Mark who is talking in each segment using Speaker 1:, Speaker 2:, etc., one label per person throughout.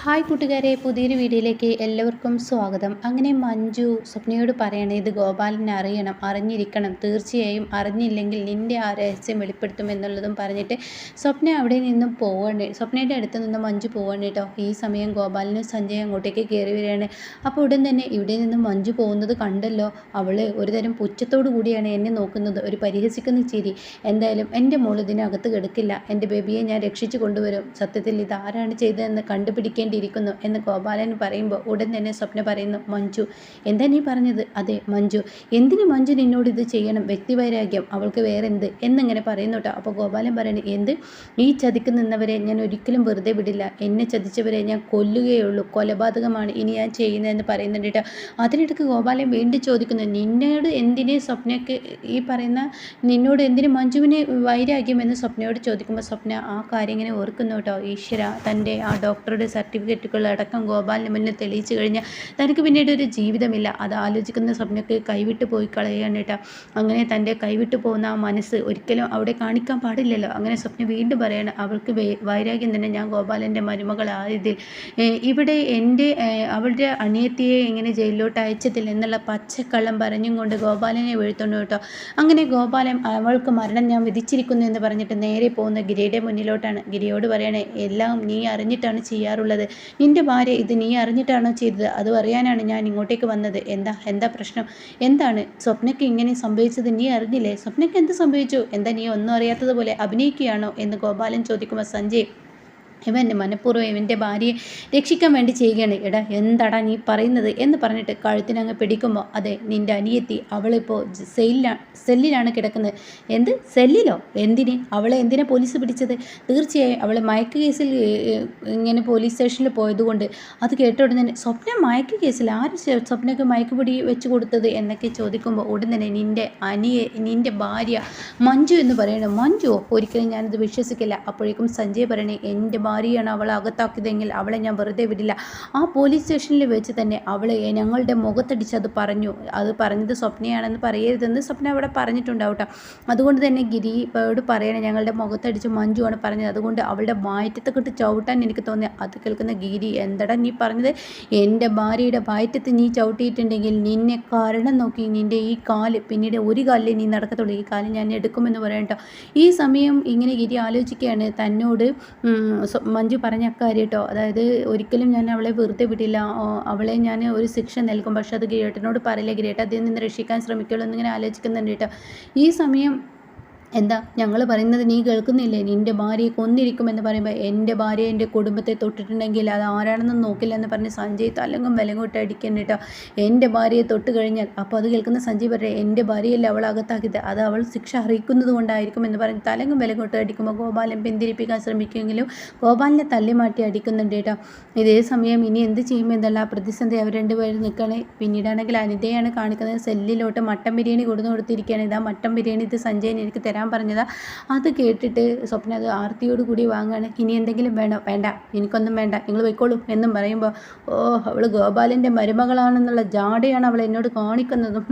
Speaker 1: Hi കൂട്ടുകാരെ പുതിയൊരു വീഡിയോയിലേക്ക് എല്ലാവർക്കും സ്വാഗതം. അങ്ങനെ മഞ്ജു സ്വപ്നയോട് പറയണേ ഇത് ഗോപാലിനെ അറിയണം അറിഞ്ഞിരിക്കണം. തീർച്ചയായും അറിഞ്ഞില്ലെങ്കിൽ നിന്റെ ആ രഹസ്യം വെളിപ്പെടുത്തും എന്നുള്ളതും പറഞ്ഞിട്ട് സ്വപ്ന അവിടെ നിന്നും പോവണ്ടേ സ്വപ്നയുടെ അടുത്ത് നിന്ന് മഞ്ജു പോവണ്ട കേട്ടോ. ഈ സമയം ഗോപാലിനും സഞ്ജയ് അങ്ങോട്ടേക്ക് കയറി വരികയാണ്. അപ്പോൾ ഉടൻ തന്നെ ഇവിടെ നിന്നും മഞ്ജു പോകുന്നത് കണ്ടല്ലോ. അവൾ ഒരുതരം പുച്ഛത്തോടു കൂടിയാണ് എന്നെ നോക്കുന്നത്. ഒരു പരിഹസിക്കുന്ന ചിരി. എന്തായാലും എന്റെ മോൾ ഇതിനകത്ത് കിടക്കില്ല. എന്റെ ബേബിയെ ഞാൻ രക്ഷിച്ചു കൊണ്ടുവരും. സത്യത്തിൽ ഇത് ആരാണ് ചെയ്തതെന്ന് കണ്ടുപിടിക്കേണ്ടിയിരിക്കുന്നു എന്ന് ഗോപാലൻ പറയുമ്പോൾ ഉടൻ തന്നെ സ്വപ്ന പറയുന്നു മഞ്ജു എന്താ നീ പറഞ്ഞത്? അതെ മഞ്ജു എന്തിന് മഞ്ജു നിന്നോട് ഇത് ചെയ്യണം? വ്യക്തിവൈരാഗ്യം അവൾക്ക് വേറെ എന്ത് എന്നിങ്ങനെ പറയുന്നു കേട്ടോ. അപ്പോൾ ഗോപാലൻ പറയുന്നത് എന്ത്? ഈ ചതിക്ക് നിന്നവരെ ഞാൻ ഒരിക്കലും വെറുതെ വിടില്ല. എന്നെ ചതിച്ചവരെ ഞാൻ കൊല്ലുകയുള്ളൂ. കൊലപാതകമാണ് ഇനി ഞാൻ ചെയ്യുന്നതെന്ന് പറയുന്നുണ്ട് കേട്ടോ. അതിനിടയ്ക്ക് ഗോപാലൻ വീണ്ടും ചോദിക്കുന്നു നിന്നോട് എന്തിനെ സ്വപ്നയ്ക്ക് ഈ പറയുന്ന നിന്നോട് എന്തിന് മഞ്ജുവിനെ വൈരാഗ്യം? എന്ന് സ്വപ്നയോട് ചോദിക്കുമ്പോൾ സ്വപ്ന ആ കാര്യം ഇങ്ങനെ ഓർക്കുന്നു കേട്ടോ. ഈശ്വര തന്റെ ആ ഡോക്ടറുടെ സർട്ടിഫിക്കറ്റുകൾ അടക്കം ഗോപാലിന് മുന്നിൽ തെളിയിച്ചു കഴിഞ്ഞാൽ തനിക്ക് പിന്നീട് ഒരു ജീവിതമില്ല. അത് ആലോചിക്കുന്ന സ്വപ്നയ്ക്ക് കൈവിട്ട് പോയി കളയുകയാണ് കേട്ടോ അങ്ങനെ തന്റെ കൈവിട്ട് പോകുന്ന ആ മനസ്സ് ഒരിക്കലും അവിടെ കാണിക്കാൻ പാടില്ലല്ലോ. അങ്ങനെ സ്വപ്നം വീണ്ടും പറയണം അവൾക്ക് വൈരാഗ്യം തന്നെ ഞാൻ ഗോപാലന്റെ മരുമകളായതിൽ ഇവിടെ എന്റെ അവളുടെ അനിയത്തിയെ എങ്ങനെ ജയിലിലോട്ട് അയച്ചതിൽ എന്നുള്ള പച്ചക്കള്ളം പറഞ്ഞും കൊണ്ട് ഗോപാലനെ വീഴ്ത്തുന്നു കേട്ടോ. അങ്ങനെ ഗോപാലൻ അവൾക്ക് മരണം ഞാൻ വിധിച്ചിരിക്കുന്നു എന്ന് പറഞ്ഞിട്ട് നേരെ പോകുന്ന ഗിരിയുടെ മുന്നിലോട്ടാണ്. ഗിരിയോട് പറയണേ എല്ലാം നീ അറിഞ്ഞിട്ടാണ് ചെയ്യാറുള്ളത്. നിന്റെ ഭാര്യ ഇത് നീ അറിഞ്ഞിട്ടാണോ ചെയ്തത്? അത് അറിയാനാണ് ഞാൻ ഇങ്ങോട്ടേക്ക് വന്നത്. എന്താ? എന്താ പ്രശ്നം? എന്താണ്? സ്വപ്നയ്ക്ക് ഇങ്ങനെ സംഭവിച്ചത് നീ അറിഞ്ഞില്ലേ? സ്വപ്നയ്ക്ക് എന്ത് സംഭവിച്ചു? എന്താ നീ ഒന്നും അറിയാത്തതുപോലെ അഭിനയിക്കുകയാണോ? എന്ന് ഗോപാലൻ ചോദിക്കുമ്പോൾ സഞ്ജയ് ഇവൻ മനഃപൂർവം ഇവന്റെ ഭാര്യയെ രക്ഷിക്കാൻ വേണ്ടി ചെയ്യുകയാണ്. എടാ എന്താടാ നീ പറയുന്നത്? എന്ന് പറഞ്ഞിട്ട് കഴുത്തിനങ്ങ് പിടിക്കുമ്പോൾ അതെ നിന്റെ അനിയത്തി അവളിപ്പോൾ സെല്ലിലാണ് സെല്ലിലാണ് കിടക്കുന്നത്. എന്ത്? സെല്ലിലോ? എന്തിന്? അവളെ എന്തിനാ പോലീസ് പിടിച്ചത്? തീർച്ചയായും അവൾ മയക്ക് കേസിൽ ഇങ്ങനെ പോലീസ് സ്റ്റേഷനിൽ പോയതുകൊണ്ട് അത് കേട്ട ഉടനെ സ്വപ്ന മയക്ക് കേസിൽ ആര് സ്വപ്നക്ക് മയക്ക് പിടി വെച്ച് കൊടുത്തത് എന്നൊക്കെ ചോദിക്കുമ്പോൾ ഉടൻ തന്നെ നിന്റെ അനിയെ നിന്റെ ഭാര്യ മഞ്ജു എന്ന് പറയണം മഞ്ജുവോ? ഒരിക്കലും ഞാനത് വിശ്വസിക്കില്ല. അപ്പോഴേക്കും സഞ്ജയ് പറയണേ എന്റെ ഭാര്യയാണ് അവളെ അകത്താക്കിയതെങ്കിൽ അവളെ ഞാൻ വെറുതെ വിടില്ല. ആ പോലീസ് സ്റ്റേഷനിൽ വെച്ച് തന്നെ അവളെ ഞങ്ങളുടെ മുഖത്തടിച്ച് അത് പറഞ്ഞു. അത് പറഞ്ഞത് സ്വപ്നയാണെന്ന് പറയരുതെന്ന് സ്വപ്ന അവിടെ പറഞ്ഞിട്ടുണ്ടാവും കേട്ടോ. അതുകൊണ്ട് തന്നെ ഗിരിയോട് പറയണേ ഞങ്ങളുടെ മുഖത്തടിച്ച് മഞ്ജുവാണ് പറഞ്ഞത്. അതുകൊണ്ട് അവളുടെ മാറ്റത്തെ ഇട്ട് ചവിട്ടാൻ എനിക്ക് തോന്നി അത് കേൾക്കുന്ന ഗിരി എന്തടാ നീ പറഞ്ഞത്? എന്റെ ഭാര്യയുടെ വയറ്റത്ത് നീ ചവിട്ടിയിട്ടുണ്ടെങ്കിൽ നിന്നെ കാരണം നോക്കി നിന്റെ ഈ കാൽ പിന്നീട് ഒരു കാലിലേ നീ നടക്കത്തുള്ളൂ. ഈ കാൽ ഞാൻ എടുക്കുമെന്ന് പറയട്ടോ ഈ സമയം ഇങ്ങനെ ഗിരി ആലോചിക്കുകയാണ്. തന്നോട് മഞ്ജു പറഞ്ഞ അക്കാര്യം കേട്ടോ അതായത് ഒരിക്കലും ഞാൻ അവളെ വെറുതെ വിടില്ല. അവളെ ഞാൻ ഒരു ശിക്ഷ നൽകും. പക്ഷെ അത് ഗിരിയേട്ടനോട് പറയില്ല. ഗിരിയേട്ടൻ അതിൽ നിന്ന് രക്ഷിക്കാൻ ശ്രമിക്കുള്ളൂ എന്നിങ്ങനെ ആലോചിക്കുന്നുണ്ട് കേട്ടോ. ഈ സമയം എന്താ ഞങ്ങൾ പറയുന്നത് നീ കേൾക്കുന്നില്ലേ? നിന്റെ ഭാര്യയെ കൊന്നിരിക്കുമെന്ന് പറയുമ്പോൾ എന്റെ ഭാര്യ എന്റെ കുടുംബത്തെ തൊട്ടിട്ടുണ്ടെങ്കിൽ അത് ആരാണെന്ന് നോക്കില്ല എന്ന് പറഞ്ഞ് സഞ്ജയ് തലങ്ങും വിലങ്ങോട്ട് അടിക്കുന്നു കേട്ടോ. എന്റെ ഭാര്യയെ തൊട്ട് കഴിഞ്ഞാൽ അപ്പോൾ അത് കേൾക്കുന്ന സഞ്ജയ് പറയുക എന്റെ ഭാര്യയല്ലേ അവൾ അകത്താക്കിയത്? അത് അവൾ ശിക്ഷ അറിയിക്കുന്നത് കൊണ്ടായിരിക്കും എന്ന് പറഞ്ഞ് തലങ്ങും വിലങ്ങോട്ട് അടിക്കുമ്പോൾ ഗോപാലൻ പിന്തിരിപ്പിക്കാൻ ശ്രമിക്കുമെങ്കിലും ഗോപാലിനെ തള്ളി മാറ്റി അടിക്കുന്നുണ്ട് കേട്ടോ. ഇതേ സമയം ഇനി എന്ത് ചെയ്യുമെന്നല്ല ആ പ്രതിസന്ധി അവർ രണ്ടുപേരും നിൽക്കണേ. പിന്നീടാണെങ്കിൽ അനിതയാണ് കാണിക്കുന്നത് സെല്ലിലോട്ട് മട്ടൻ ബിരിയാണി കൊടുത്തു കൊടുത്തിരിക്കുകയാണ്. ഇതാ മട്ടൻ ബിരിയാണി ഇത് സഞ്ജയൻ എനിക്ക് തരാൻ പറഞ്ഞതാ അത് കേട്ടിട്ട് സ്വപ്ന അത് ആർത്തിയോട് കൂടി വാങ്ങുകയാണ് ഇനി എന്തെങ്കിലും വേണോ? വേണ്ട. എനിക്കൊന്നും വേണ്ട. നിങ്ങൾ പോയിക്കോളൂ എന്നും പറയുമ്പോൾ ഓ അവൾ ഗോപാലിന്റെ മരുമകളാണെന്നുള്ള ജാടയാണ് അവൾ എന്നോട് കാണിക്കുന്നതും.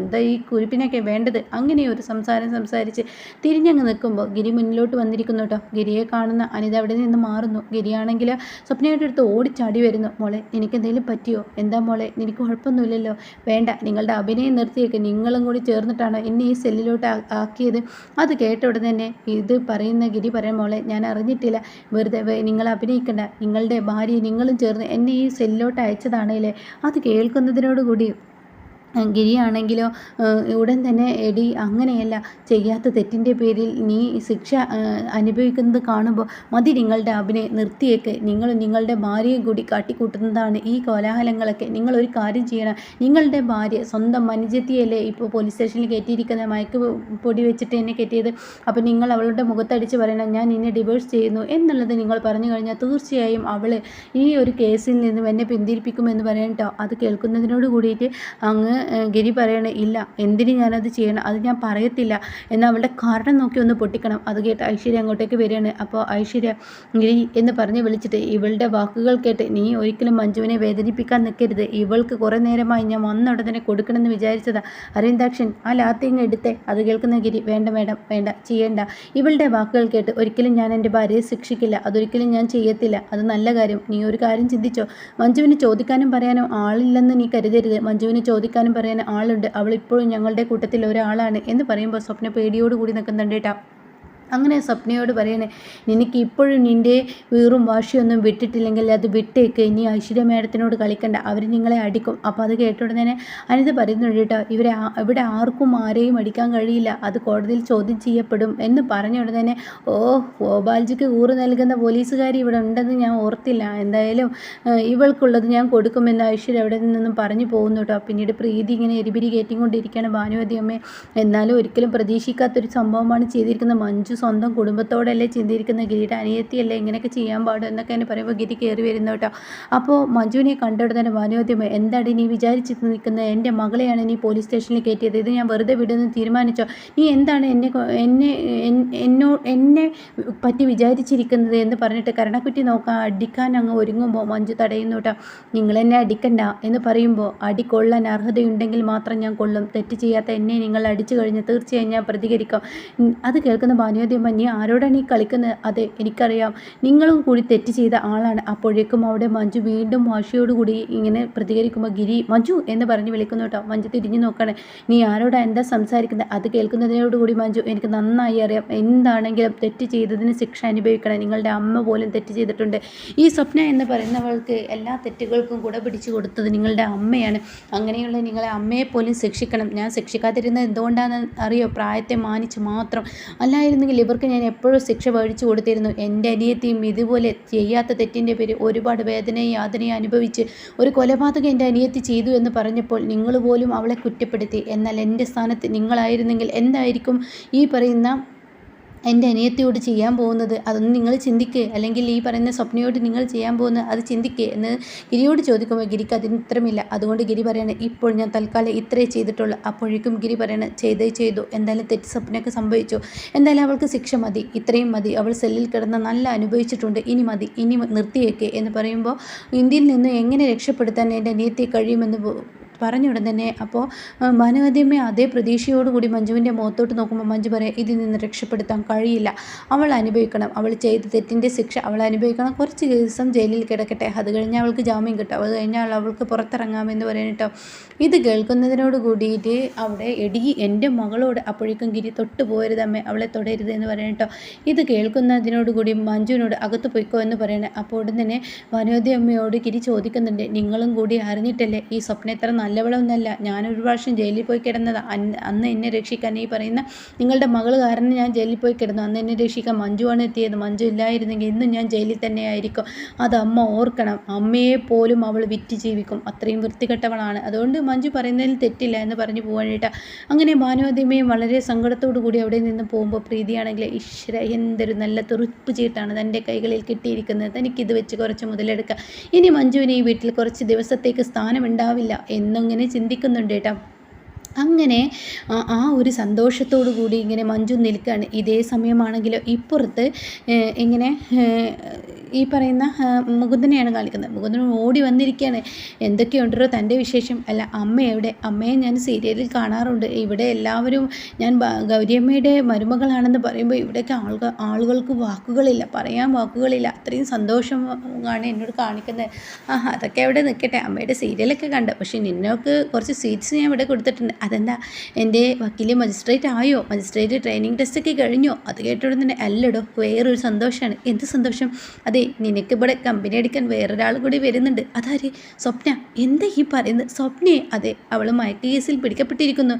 Speaker 1: എന്താ ഈ കുരിപ്പിനൊക്കെ വേണ്ടത്? അങ്ങനെ ഒരു സംസാരം സംസാരിച്ച് തിരിഞ്ഞങ്ങ് നിൽക്കുമ്പോൾ ഗിരി മുന്നിലോട്ട് വന്നിരിക്കുന്നു കേട്ടോ. ഗിരിയെ കാണുന്ന അനിത അവിടെ നിന്ന് മാറുന്നു. ഗിരിയാണെങ്കിൽ സ്വപ്നയുടെ അടുത്ത് ഓടിച്ചാടി വരുന്നു. മോളെ എനിക്ക് എന്തെങ്കിലും പറ്റിയോ? എന്താ മോളെ നിനക്ക് കുഴപ്പമൊന്നുമില്ലല്ലോ. വേണ്ട നിങ്ങളുടെ അഭിനയം നിർത്തിയേക്ക്. നിങ്ങളും കൂടി ചേർന്നിട്ടാണ് എന്നെ ഈ സെല്ലിലോട്ട് ആക്കിയത്. അത് കേട്ട ഉടനെ തന്നെ ഇത് പറയുന്ന ഗിരി പറയാൻ മോളെ ഞാൻ അറിഞ്ഞിട്ടില്ല. വെറുതെ നിങ്ങൾ അഭിനയിക്കണ്ട. നിങ്ങളുടെ ഭാര്യ നിങ്ങളും ചേർന്ന് എന്നെ ഈ സെല്ലിലോട്ട് അയച്ചതാണല്ലേ? അത് കേൾക്കുന്നതിനോട് കൂടി ഗിരിയാണെങ്കിലോ ഉടൻ തന്നെ എടി അങ്ങനെയല്ല ചെയ്യാത്ത തെറ്റിന്റെ പേരിൽ നീ ശിക്ഷ അനുഭവിക്കുന്നത് കാണുമ്പോൾ മതി നിങ്ങളുടെ അഭിനയം നിർത്തിയേക്ക്. നിങ്ങൾ നിങ്ങളുടെ ഭാര്യയും കൂടി കാട്ടിക്കൂട്ടുന്നതാണ് ഈ കോലാഹലങ്ങളൊക്കെ. നിങ്ങൾ ഒരു കാര്യം ചെയ്യണം. നിങ്ങളുടെ ഭാര്യ സ്വന്തം മനുജത്തിയല്ലേ ഇപ്പോൾ പോലീസ് സ്റ്റേഷനിൽ കയറ്റിയിരിക്കുന്ന മയക്ക് പൊടി വെച്ചിട്ട് എന്നെ കയറ്റിയത് അപ്പോൾ നിങ്ങൾ അവളുടെ മുഖത്തടിച്ച് പറയണം ഞാൻ നിന്നെ ഡിവോഴ്സ് ചെയ്യുന്നു എന്നുള്ളത് നിങ്ങൾ പറഞ്ഞു കഴിഞ്ഞാൽ തീർച്ചയായും അവൾ ഈ ഒരു കേസിൽ നിന്നും എന്നെ പിന്തിരിപ്പിക്കുമെന്ന് പറയണം കേട്ടോ അത് കേൾക്കുന്നതിനോട് കൂടിയിട്ട് അങ്ങ് ഗിരി പറയണേ ഇല്ല എന്തിന് ഞാനത് ചെയ്യണം? അത് ഞാൻ പറയത്തില്ല. എന്നാൽ അവളുടെ കാരണം നോക്കി ഒന്ന് പൊട്ടിക്കണം. അത് കേട്ട് ഐശ്വര്യ അങ്ങോട്ടേക്ക് വരികയാണ്. അപ്പോൾ ഐശ്വര്യ ഗിരി എന്ന് പറഞ്ഞ് വിളിച്ചിട്ട് ഇവളുടെ വാക്കുകൾ കേട്ട് നീ ഒരിക്കലും മഞ്ജുവിനെ വേദനിപ്പിക്കാൻ നിൽക്കരുത്. ഇവൾക്ക് കുറേ നേരമായി ഞാൻ വന്ന ഉടനെ കൊടുക്കണമെന്ന് വിചാരിച്ചതാ. അരവിന്ദാക്ഷൻ ആ ലാത്തിങ് എടുത്തേ. അത് കേൾക്കുന്ന ഗിരി വേണ്ട വേണ്ട വേണ്ട ചെയ്യേണ്ട. ഇവളുടെ വാക്കുകൾ കേട്ട് ഒരിക്കലും ഞാൻ എന്റെ ഭാര്യയെ ശിക്ഷിക്കില്ല. അതൊരിക്കലും ഞാൻ ചെയ്യത്തില്ല. അത് നല്ല കാര്യം. നീ ഒരു കാര്യം ചിന്തിച്ചോ? മഞ്ജുവിന് ചോദിക്കാനും പറയാനോ ആളില്ലെന്ന് നീ കരുതരുത്. മഞ്ജുവിന് ചോദിക്കാനും പറയാനും ആളുണ്ട്. അവളിപ്പോഴും ഞങ്ങളുടെ കൂട്ടത്തിൽ ഒരാളാണ് എന്ന് പറയുമ്പോൾ സ്വപ്ന പേടിയോടുകൂടി നിൽക്കുന്നുണ്ട് കേട്ടോ അങ്ങനെ സ്വപ്നയോട് പറയണേ നിനക്ക് ഇപ്പോഴും നിന്റെ വീറും വാശിയൊന്നും വിട്ടിട്ടില്ലെങ്കിൽ അത് വിട്ടേക്ക്. ഇനി ഐശ്വര്യ മേഡത്തിനോട് കളിക്കണ്ട. അവർ നിങ്ങളെ അടിക്കും. അപ്പോൾ അത് കേട്ട ഉടനെ അനിത പറയുന്നുണ്ട് കേട്ടോ ഇവരെ ഇവിടെ ആർക്കും ആരെയും അടിക്കാൻ കഴിയില്ല. അത് കോടതിയിൽ ചോദ്യം ചെയ്യപ്പെടും. എന്ന് പറഞ്ഞ ഉടനെ ഓ ഗോപാൽജിക്ക് ഊറ് നൽകുന്ന പോലീസുകാർ ഇവിടെ ഉണ്ടെന്ന് ഞാൻ ഓർത്തില്ല. എന്തായാലും ഇവൾക്കുള്ളത് ഞാൻ കൊടുക്കുമെന്ന് ഐശ്വര്യ അവിടെ നിന്നും പറഞ്ഞു പോകുന്നു കേട്ടോ. പിന്നീട് പ്രീതി ഇങ്ങനെ എരിപിരി കയറ്റിക്കൊണ്ടിരിക്കുകയാണ് ഭാനുവതി അമ്മ. എന്നാലും ഒരിക്കലും പ്രതീക്ഷിക്കാത്തൊരു സംഭവമാണ് ചെയ്തിരിക്കുന്നത്. മഞ്ജു സ്വന്തം കുടുംബത്തോടല്ലേ ചിന്തിയിരിക്കുന്ന ഗിരിയുടെ അനിയത്തിയല്ലേ ഇങ്ങനെയൊക്കെ ചെയ്യാൻ പാടും എന്നൊക്കെ എന്നെ പറയുമ്പോൾ ഗിരി കയറി വരുന്നു കേട്ടോ. അപ്പോൾ മഞ്ജുവിനെ കണ്ടിട്ട് തന്നെ വാനോദ്യമ എന്താണ് നീ വിചാരിച്ച് നിൽക്കുന്നത് എന്റെ മകളെയാണ് നീ പോലീസ് സ്റ്റേഷനിൽ കയറ്റിയത്. ഇത് ഞാൻ വെറുതെ വിടുമെന്ന് തീരുമാനിച്ചോ? നീ എന്താണ് എന്നെ എന്നെ എന്നോ എന്നെ പറ്റി വിചാരിച്ചിരിക്കുന്നത്? എന്ന് പറഞ്ഞിട്ട് കരണക്കുറ്റി നോക്കാൻ അടിക്കാൻ അങ്ങ് ഒരുങ്ങുമ്പോൾ മഞ്ജു തടയുന്നു കേട്ടോ. നിങ്ങൾ എന്നെ അടിക്കണ്ട എന്ന് പറയുമ്പോൾ അടി കൊള്ളാൻ അർഹതയുണ്ടെങ്കിൽ മാത്രം ഞാൻ കൊള്ളും. തെറ്റ് ചെയ്യാത്ത എന്നെ നിങ്ങൾ അടിച്ചു കഴിഞ്ഞാൽ തീർച്ചയായും ഞാൻ പ്രതികരിക്കാം. അത് കേൾക്കുന്ന ഭാനുവതി ചോദ്യം നീ ആരോടാണ് ഈ കളിക്കുന്നത്? അതെ എനിക്കറിയാം. നിങ്ങളും കൂടി തെറ്റ് ചെയ്ത ആളാണ്. അപ്പോഴേക്കും അവിടെ മഞ്ജു വീണ്ടും വാശിയോടുകൂടി ഇങ്ങനെ പ്രതികരിക്കുമ്പോൾ ഗിരി മഞ്ജു എന്ന് പറഞ്ഞ് വിളിക്കുന്നു കേട്ടോ. മഞ്ജു തിരിഞ്ഞു നോക്കണേ. നീ ആരോടാ എന്താ സംസാരിക്കുന്നത് അത് കേൾക്കുന്നതിനോടുകൂടി മഞ്ജു എനിക്ക് നന്നായി അറിയാം. എന്താണെങ്കിലും തെറ്റ് ചെയ്തതിന് ശിക്ഷ അനുഭവിക്കണം. നിങ്ങളുടെ അമ്മ പോലും തെറ്റ് ചെയ്തിട്ടുണ്ട്. ഈ സ്വപ്ന എന്ന് പറയുന്നവൾക്ക് എല്ലാ തെറ്റുകൾക്കും കൂടെ പിടിച്ചു കൊടുത്തത് നിങ്ങളുടെ അമ്മയാണ്. അങ്ങനെയുള്ള നിങ്ങളെ അമ്മയെ പോലും ശിക്ഷിക്കണം. ഞാൻ ശിക്ഷിക്കാതിരുന്നത് എന്തുകൊണ്ടാണെന്ന് അറിയോ? പ്രായത്തെ മാനിച്ച് മാത്രം. അല്ലായിരുന്നെങ്കിൽ ഇവർക്ക് ഞാൻ എപ്പോഴും ശിക്ഷ വഴിച്ചു കൊടുത്തിരുന്നു. എന്റെ അനിയത്തിയും ഇതുപോലെ ചെയ്യാത്ത തെറ്റിന്റെ പേര് ഒരുപാട് വേദനയും യാതനയും അനുഭവിച്ച് ഒരു കൊലപാതകം എന്റെ അനിയത്തി ചെയ്തു എന്ന് പറഞ്ഞപ്പോൾ നിങ്ങൾ പോലും അവളെ കുറ്റപ്പെടുത്തി. എന്നാൽ എന്റെ സ്ഥാനത്ത് നിങ്ങളായിരുന്നെങ്കിൽ എന്തായിരിക്കും ഈ പറയുന്ന എന്റെ അനിയത്തിയോട് ചെയ്യാൻ പോകുന്നത് അതൊന്നും നിങ്ങൾ ചിന്തിക്കുക അല്ലെങ്കിൽ ഈ പറയുന്ന സ്വപ്നയോട് നിങ്ങൾ ചെയ്യാൻ പോകുന്നത് അത് ചിന്തിക്കുക എന്ന് ഗിരിയോട് ചോദിക്കുമ്പോൾ ഗിരിക്ക് അതിന് ഇത്രമില്ല അതുകൊണ്ട് ഗിരി പറയാണ് ഇപ്പോൾ ഞാൻ തൽക്കാലം ഇത്രേ ചെയ്തിട്ടുള്ളൂ. അപ്പോഴേക്കും ഗിരി പറയണ ചെയ്തേ ചെയ്തു. എന്തായാലും തെറ്റ് സ്വപ്നമൊക്കെ സംഭവിച്ചു. എന്തായാലും അവൾക്ക് ശിക്ഷ മതി. ഇത്രയും മതി. അവൾ സെല്ലിൽ കിടന്ന് നല്ല അനുഭവിച്ചിട്ടുണ്ട്. ഇനി മതി. ഇനി നിർത്തിയേക്ക്. എന്ന് പറയുമ്പോൾ ഇന്ത്യയിൽ നിന്ന് എങ്ങനെ രക്ഷപ്പെടുത്താൻ എന്റെ അനിയത്തെ കഴിയുമെന്ന് പറഞ്ഞുടൻ തന്നെ അപ്പോൾ മനുവദ്യമേ അതേ പ്രതീക്ഷയോടുകൂടി മഞ്ജുവിന്റെ മുഖത്തോട്ട് നോക്കുമ്പോൾ മഞ്ജു പറയാം ഇതിൽ നിന്ന് രക്ഷപ്പെടുത്താൻ കഴിയില്ല. അവൾ അനുഭവിക്കണം. അവൾ ചെയ്ത തെറ്റിന്റെ ശിക്ഷ അവൾ അനുഭവിക്കണം. കുറച്ച് ദിവസം ജയിലിൽ കിടക്കട്ടെ. അത് കഴിഞ്ഞാൽ അവൾക്ക് ജാമ്യം കിട്ടും. അത് കഴിഞ്ഞാൽ അവൾക്ക് പുറത്തിറങ്ങാമെന്ന് പറയാനിട്ടോ ഇത് കേൾക്കുന്നതിനോട് കൂടിയിട്ട് അവിടെ എടി എന്റെ മകളോട് അപ്പോഴേക്കും ഗിരി തൊട്ട് പോരുതമ്മേ അവളെ തൊടരുത് എന്ന് പറയാനിട്ടോ ഇത് കേൾക്കുന്നതിനോട് കൂടി മഞ്ജുവിനോട് അകത്ത് പോയിക്കോ എന്ന് പറയണേ. അപ്പോൾ ഉടൻ തന്നെ വനോദി അമ്മയോട് ഗിരി ചോദിക്കുന്നുണ്ട് നിങ്ങളും കൂടി അറിഞ്ഞിട്ടല്ലേ ഈ സ്വപ്നം എത്ര നല്ലവളൊന്നല്ല ഞാനൊരു പ്രാവശ്യം ജയിലിൽ പോയി കിടന്നത്. അന്ന് എന്നെ രക്ഷിക്കാൻ ഈ പറയുന്ന നിങ്ങളുടെ മകൾ കാരണം ഞാൻ ജയിലിൽ പോയി കിടന്നു. അന്ന് എന്നെ രക്ഷിക്കാൻ മഞ്ജുവാണ് എത്തിയത്. മഞ്ജു ഇല്ലായിരുന്നെങ്കിൽ ഇന്നും ഞാൻ ജയിലിൽ തന്നെയായിരിക്കും അത് അമ്മ ഓർക്കണം. അമ്മയെ പോലും അവൾ വിറ്റ് ജീവിക്കും. അത്രയും വൃത്തികെട്ടവളാണ്. അതുകൊണ്ട് മഞ്ജു പറയുന്നതിൽ തെറ്റില്ല എന്ന് പറഞ്ഞു പോകാനായിട്ട് അങ്ങനെ ഭാനുവതിമയും വളരെ സങ്കടത്തോടു കൂടി അവിടെ നിന്ന് പോകുമ്പോൾ പ്രീതിയാണെങ്കിൽ ഈശ്വര എന്തൊരു നല്ല തെറുപ്പ് ചീട്ടാണ് തന്റെ കൈകളിൽ കിട്ടിയിരിക്കുന്നത്. തനിക്കിത് വെച്ച് കുറച്ച് മുതലെടുക്കാം. ഇനി മഞ്ജുവിന് ഈ വീട്ടിൽ കുറച്ച് ദിവസത്തേക്ക് സ്ഥാനമുണ്ടാവില്ല എന്ന് എന്നിങ്ങനെ ചിന്തിക്കുന്നുണ്ട് കേട്ടോ. അങ്ങനെ ആ ഒരു സന്തോഷത്തോടു കൂടി ഇങ്ങനെ മഞ്ജു നിൽക്കുകയാണ് ഇതേ സമയമാണെങ്കിലും ഇപ്പുറത്ത് ഇങ്ങനെ ഈ പറയുന്ന മുകുന്ദനെയാണ് കാണിക്കുന്നത്. മുകുന്ദൻ ഓടി വന്നിരിക്കുകയാണ്. എന്തൊക്കെയുണ്ടോ തന്റെ വിശേഷം. അല്ല അമ്മ എവിടെ? അമ്മയെ ഞാൻ സീരിയലിൽ കാണാറുണ്ട്. ഇവിടെ എല്ലാവരും ഞാൻ ഗൗരിയമ്മയുടെ മരുമകളാണെന്ന് പറയുമ്പോൾ ഇവിടെയൊക്കെ ആളുകൾ ആളുകൾക്ക് വാക്കുകളില്ല പറയാൻ വാക്കുകളില്ല. അത്രയും സന്തോഷമാണ് എന്നോട് കാണിക്കുന്നത്. ആ അതൊക്കെ അവിടെ നിൽക്കട്ടെ. അമ്മയുടെ സീരിയലൊക്കെ കണ്ട്. പക്ഷേ നിന്നോക്ക് കുറച്ച് സീറ്റ്സ് ഞാൻ ഇവിടെ കൊടുത്തിട്ടുണ്ട്. അതെന്താ? എന്റെ വക്കീൽ മജിസ്ട്രേറ്റ് ആയോ? മജിസ്ട്രേറ്റ് ട്രെയിനിങ് ടെസ്റ്റൊക്കെ കഴിഞ്ഞോ? അത് കേട്ടോടെ അല്ലടോ വേറൊരു സന്തോഷമാണ്. എന്ത് സന്തോഷം? അത് അതെ നിനക്ക് ഇവിടെ കമ്പനി അടിക്കാൻ വേറൊരാൾ കൂടി വരുന്നുണ്ട്. അതാര്? സ്വപ്ന. എന്താ ഈ പറയുന്നത്? സ്വപ്നയെ. അതെ അവൾ മയക്ക കേസിൽ പിടിക്കപ്പെട്ടിരിക്കുന്നു.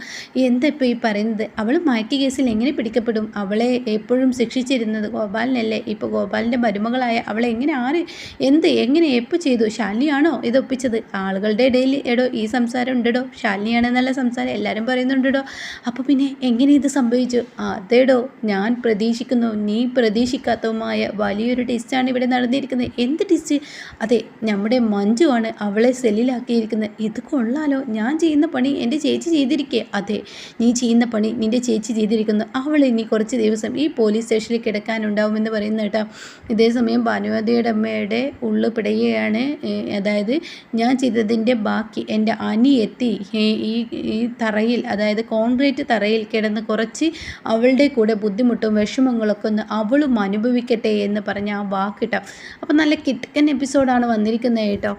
Speaker 1: എന്താ ഇപ്പോൾ ഈ പറയുന്നത്? അവൾ മയക്ക കേസിൽ എങ്ങനെ പിടിക്കപ്പെടും? അവളെ എപ്പോഴും ശിക്ഷിച്ചിരുന്നത് ഗോപാലിനല്ലേ? ഇപ്പോൾ ഗോപാലിന്റെ മരുമകളായ അവളെ എങ്ങനെ ആര് എന്ത് എങ്ങനെ എപ്പോൾ ചെയ്തു? ശാലിനിയാണോ ഇത് ഒപ്പിച്ചത്? ആളുകളുടെ ഇടയിൽ എടോ ഈ സംസാരം ഉണ്ടോ ശാലിനിയാണെന്നല്ല സംസാരം എല്ലാവരും പറയുന്നുണ്ടോ അപ്പോൾ പിന്നെ എങ്ങനെ ഇത് സംഭവിച്ചു? അതേടോ ഞാൻ പ്രതീക്ഷിക്കുന്നു നീ പ്രതീക്ഷിക്കാത്തതുമായ വലിയൊരു ടെസ്റ്റാണ് ഇവിടെ നടന്നിരിക്കുന്നത്? എന്ത് ടിസ്റ്റ് അതെ നമ്മുടെ മഞ്ജുവാണ് അവളെ സെല്ലിലാക്കിയിരിക്കുന്നത്. ഇത് കൊള്ളാലോ. ഞാൻ ചെയ്യുന്ന പണി എന്റെ ചേച്ചി ചെയ്തിരിക്കേ. അതെ നീ ചെയ്യുന്ന പണി നിന്റെ ചേച്ചി ചെയ്തിരിക്കുന്നു. അവൾ ഇനി കുറച്ച് ദിവസം ഈ പോലീസ് സ്റ്റേഷനിൽ കിടക്കാനുണ്ടാവുമെന്ന് പറയുന്ന കേട്ടോ. ഇതേസമയം ഭാനുവതിയുടെ അമ്മയുടെ ഉള്ളു പിടയുകയാണ്. അതായത് ഞാൻ ചെയ്തതിന്റെ ബാക്കി എന്റെ അനി എത്തി. ഈ ഈ തറയിൽ അതായത് കോൺക്രീറ്റ് തറയിൽ കിടന്ന് കുറച്ച് അവളുടെ കൂടെ ബുദ്ധിമുട്ടും വിഷമങ്ങളൊക്കെ ഒന്ന് അവളും അനുഭവിക്കട്ടെ എന്ന് പറഞ്ഞ ആ വാക്കിട്ട അപ്പം നല്ല കിട്ടക്കൻ എപ്പിസോഡാണ് വന്നിരിക്കുന്നത് കേട്ടോ.